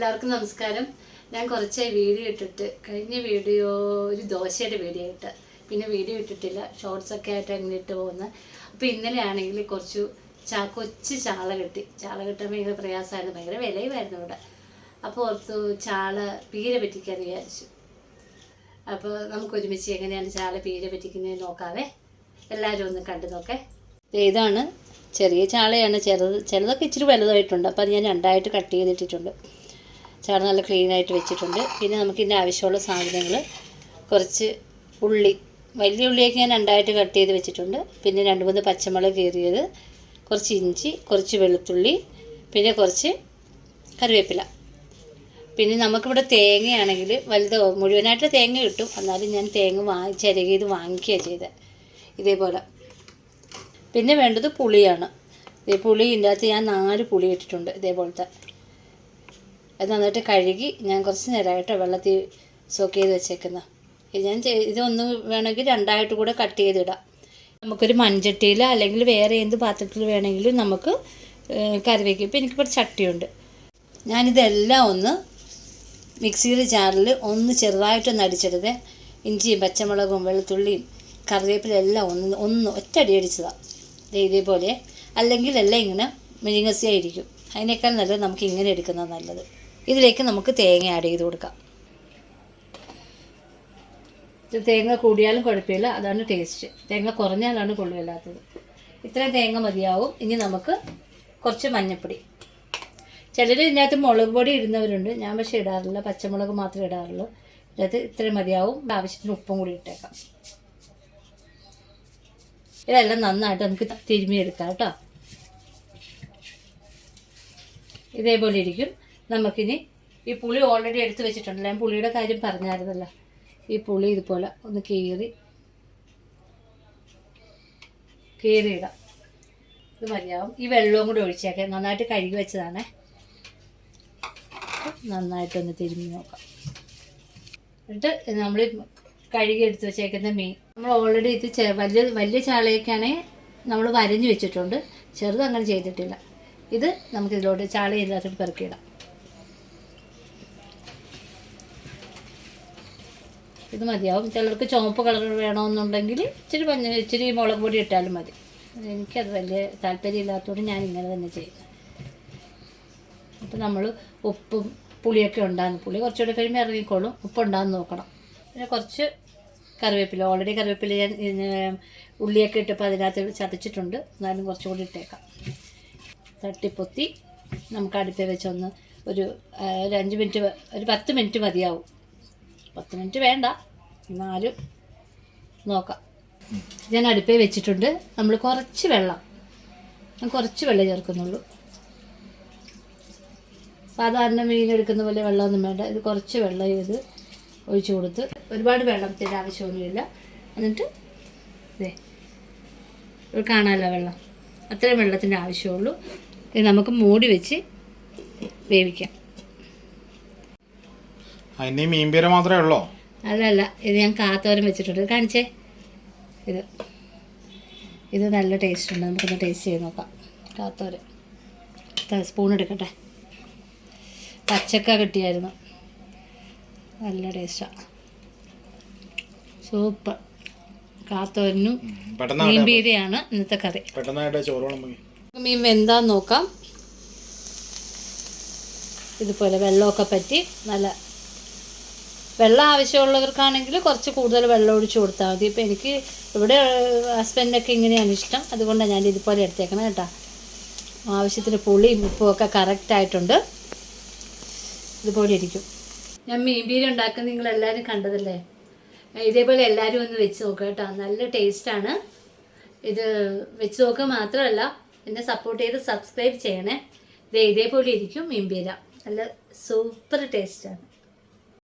എല്ലാവർക്കും നമസ്കാരം. ഞാൻ കുറച്ച് വീഡിയോ ഇട്ടിട്ട് കഴിഞ്ഞ വീഡിയോ ഒരു ദോശയുടെ വീഡിയോ ഇട്ട് പിന്നെ വീഡിയോ ഇട്ടിട്ടില്ല. ഷോർട്സ് ഒക്കെ ആയിട്ട് അങ്ങനെ ഇട്ട് പോകുന്നത് അപ്പോൾ ഇന്നലെ ആണെങ്കിൽ കുറച്ച് ചാ കൊച്ചു ചാള കിട്ടി. ചാള കിട്ടാൻ ഭയങ്കര പ്രയാസമായിരുന്നു. ഭയങ്കര വിലയുമായിരുന്നു ഇവിടെ. അപ്പോൾ ഓർത്തു ചാള പീര പറ്റിക്കാന്ന് വിചാരിച്ചു. അപ്പോൾ നമുക്ക് ഒരുമിച്ച് എങ്ങനെയാണ് ചാള പീര പറ്റിക്കുന്നത് നോക്കാവേ. എല്ലാവരും ഒന്ന് കണ്ടു നോക്കേ. ഇതാണ് ചെറിയ ചാളയാണ്. ചെറുത് ചിലതൊക്കെ ഇച്ചിരി വലുതായിട്ടുണ്ട്. അപ്പോൾ അത് ഞാൻ രണ്ടായിട്ട് കട്ട് ചെയ്തിട്ടിട്ടുണ്ട്. ചാള നല്ല ക്ലീൻ ആയിട്ട് വെച്ചിട്ടുണ്ട്. പിന്നെ നമുക്ക് ഇതിന്റെ ആവശ്യമുള്ള സാധനങ്ങൾ കുറച്ച് ഉള്ളി വലിയ ഉള്ളിയൊക്കെ ഞാൻ രണ്ടായിട്ട് കട്ട് ചെയ്ത് വെച്ചിട്ടുണ്ട്. പിന്നെ രണ്ട് മൂന്ന് പച്ചമുളക് കീറിയത് കുറച്ച് ഇഞ്ചി കുറച്ച് വെളുത്തുള്ളി പിന്നെ കുറച്ച് കറിവേപ്പില. പിന്നെ നമുക്കിവിടെ തേങ്ങയാണെങ്കിൽ വലുത് മുഴുവനായിട്ട് തേങ്ങ കിട്ടും. എന്നാലും ഞാൻ തേങ്ങ വാങ്ങി ചിരകിയത് വാങ്ങിക്കുകയാണ് ചെയ്തത് ഇതേപോലെ. പിന്നെ വേണ്ടത് പുളിയാണ്. പുളി ഇതിന്റെ അകത്ത് ഞാൻ നാല് പുളി ഇട്ടിട്ടുണ്ട് ഇതേപോലത്തെ. അത് നന്നായിട്ട് കഴുകി ഞാൻ കുറച്ച് നേരമായിട്ട് വെള്ളത്തിൽ സോക്ക് ചെയ്ത് വെച്ചേക്കുന്ന. ഇത് ഞാൻ ഇത് ഒന്ന് വേണമെങ്കിൽ രണ്ടായിട്ട് കൂടെ കട്ട് ചെയ്തിടാം. നമുക്കൊരു മൺചട്ടിയിൽ അല്ലെങ്കിൽ വേറെ എന്ത് പാത്രത്തിൽ വേണമെങ്കിലും നമുക്ക് കറി ഇപ്പം എനിക്കിപ്പോൾ ചട്ടിയുണ്ട്. ഞാനിതെല്ലാം ഒന്ന് മിക്സിയുടെ ജാറിൽ ഒന്ന് ചെറുതായിട്ടൊന്ന് അടിച്ചെടുത്ത്. ഇഞ്ചിയും പച്ചമുളകും വെളുത്തുള്ളിയും കറിവേപ്പില എല്ലാം ഒന്ന് ഒന്ന് ഒറ്റടി അടിച്ചതാണ് ഇതേപോലെ. അല്ലെങ്കിൽ എല്ലാം ഇങ്ങനെ മിഴിങ്ങസിയായിരിക്കും അതിനേക്കാൾ നല്ലത് നമുക്ക് ഇങ്ങനെ എടുക്കുന്നത് നല്ലത്. ഇതിലേക്ക് നമുക്ക് തേങ്ങ ആഡ് ചെയ്ത് കൊടുക്കാം. തേങ്ങ കൂടിയാലും കുഴപ്പമില്ല അതാണ് ടേസ്റ്റ് തേങ്ങ കുറഞ്ഞാലാണ് കൊള്ളുകയില്ലാത്തത് ഇത്രയും തേങ്ങ മതിയാവും. ഇനി നമുക്ക് കുറച്ച് മഞ്ഞൾപ്പൊടി ചിലർ ഇതിനകത്ത് മുളക് പൊടി ഇടുന്നവരുണ്ട്. ഞാൻ പക്ഷേ ഇടാറില്ല. പച്ചമുളക് മാത്രമേ ഇടാറുള്ളൂ. ഇതിനകത്ത് ഇത്രയും മതിയാവും. ആവശ്യത്തിന് ഉപ്പും കൂടി ഇട്ടേക്കാം. ഇതെല്ലാം നന്നായിട്ട് നമുക്ക് തിരുമ്മിയെടുക്കാം കേട്ടോ. ഇതേപോലെ ഇരിക്കും. നമുക്കിനി ഈ പുളി ഓൾറെഡി എടുത്ത് വെച്ചിട്ടുണ്ടല്ലോ. ഞാൻ പുളിയുടെ കാര്യം പറഞ്ഞായിരുന്നല്ലോ. ഈ പുളി ഇതുപോലെ ഒന്ന് കീറി കീറിയിടാം. ഇത് മതിയാവും. ഈ വെള്ളവും കൂടി ഒഴിച്ചേക്കാം. നന്നായിട്ട് കഴുകി വെച്ചതാണേ. നന്നായിട്ടൊന്ന് തിരുമ്മി നോക്കാം. എന്നിട്ട് നമ്മൾ കഴുകി എടുത്ത് വെച്ചേക്കുന്ന മീൻ. നമ്മൾ ഓൾറെഡി ഇത് വലിയ വലിയ ചാളയൊക്കെയാണെങ്കിൽ നമ്മൾ വരഞ്ഞു വെച്ചിട്ടുണ്ട്. ചെറുത് അങ്ങനെ ചെയ്തിട്ടില്ല. ഇത് നമുക്ക് ഇതിലോട്ട് ചാള ഇതിനകത്തോട്ട് പെറുക്കിയിടാം. ഇത് മതിയാവും ചിലർക്ക് ചുവപ്പ് കളർ വേണമെന്നുണ്ടെങ്കിൽ ഇച്ചിരി മഞ്ഞ ഇച്ചിരി മുളക് പൊടി ഇട്ടാലും മതി. എനിക്കത് വലിയ താല്പര്യമില്ലാത്തതുകൊണ്ട് ഞാൻ ഇങ്ങനെ തന്നെ ചെയ്യുന്നത് അപ്പോൾ നമ്മൾ ഉപ്പും പുളിയൊക്കെ ഉണ്ടാകുന്നു പുളി കുറച്ചുകൂടെ കഴിയുമ്പോൾ ഇറങ്ങിക്കോളും. ഉപ്പ് ഉണ്ടാകുന്ന നോക്കണം. പിന്നെ കുറച്ച് കറിവേപ്പില. ഓൾറെഡി കറിവേപ്പില ഞാൻ ഉള്ളിയൊക്കെ ഇട്ടപ്പോൾ അതിനകത്ത് ചതച്ചിട്ടുണ്ട്. എന്നാലും കുറച്ചുകൂടി ഇട്ടേക്കാം. തട്ടിപ്പൊത്തി നമുക്ക് അടുപ്പിൽ വെച്ചൊന്ന് ഒരു ഒരു അഞ്ച് മിനിറ്റ് ഒരു പത്ത് മിനിറ്റ് മതിയാവും. പത്ത് മിനിറ്റ് വേണ്ട. എന്നാലും നോക്കാം. ഞാൻ അടുപ്പേ വെച്ചിട്ടുണ്ട്. നമ്മൾ കുറച്ച് വെള്ളം. ഞാൻ കുറച്ച് വെള്ളം ചേർക്കുന്നുള്ളൂ. സാധാരണ മീൻ എടുക്കുന്ന പോലെ വെള്ളമൊന്നും വേണ്ട. ഇത് കുറച്ച് വെള്ളം ഇത് ഒഴിച്ചു കൊടുത്ത് ഒരുപാട് വെള്ളത്തിന്റെ ആവശ്യമൊന്നുമില്ല. എന്നിട്ട് ഇതേ കാണാമല്ലോ വെള്ളം. അത്രയും വെള്ളത്തിന്റെ ആവശ്യമുള്ളൂ. ഇത് നമുക്ക് മൂടി വെച്ച് വേവിക്കാം. അതിന് മീൻപീര മാത്രമേ ഉള്ളോ? അല്ല അല്ല ഇത് ഞാൻ കാത്തോരം വെച്ചിട്ടുണ്ട്. കാണിച്ചേ. ഇത്. ഇത് നല്ല ടേസ്റ്റ് ഉണ്ട്. നമുക്കൊന്ന് ടേസ്റ്റ് ചെയ്ത് നോക്കാം. കാത്തോരൻ ത- സ്പൂൺ എടുക്കട്ടെ. പച്ചക്ക കിട്ടിയായിരുന്നു. നല്ല ടേസ്റ്റാണ് സൂപ്പർ കാത്തോരനും മീൻ പീരയാണ് ഇന്നത്തെ കറി. മീൻ വെന്താന്ന് നോക്കാം. ഇതുപോലെ വെള്ളമൊക്കെ പറ്റി നല്ല വെള്ളം ആവശ്യമുള്ളവർക്കാണെങ്കിൽ കുറച്ച് കൂടുതൽ വെള്ളം ഒഴിച്ച് കൊടുത്താൽ മതി. ഇപ്പം എനിക്ക് ഇവിടെ ഹസ്ബൻഡൊക്കെ ഇങ്ങനെയാണ് ഇഷ്ടം. അതുകൊണ്ടാണ് ഞാൻ ഇതുപോലെ എടുത്തേക്കണം കേട്ടോ. ആവശ്യത്തിന് പുളിയും ഉപ്പും ഒക്കെ കറക്റ്റായിട്ടുണ്ട് ഇതുപോലെ ഇരിക്കും. ഞാൻ മീൻ പീര ഉണ്ടാക്കുന്ന നിങ്ങൾ എല്ലാവരും കണ്ടതല്ലേ ഇതേപോലെ എല്ലാവരും ഒന്ന് വെച്ച് നോക്കുക കേട്ടോ. നല്ല ടേസ്റ്റാണ് ഇത് വെച്ച് നോക്കുക മാത്രമല്ല എന്നെ സപ്പോർട്ട് ചെയ്ത് സബ്സ്ക്രൈബ് ചെയ്യണേ. ഇത് ഇതേപോലെ ഇരിക്കും മീൻ പീര നല്ല സൂപ്പർ ടേസ്റ്റാണ്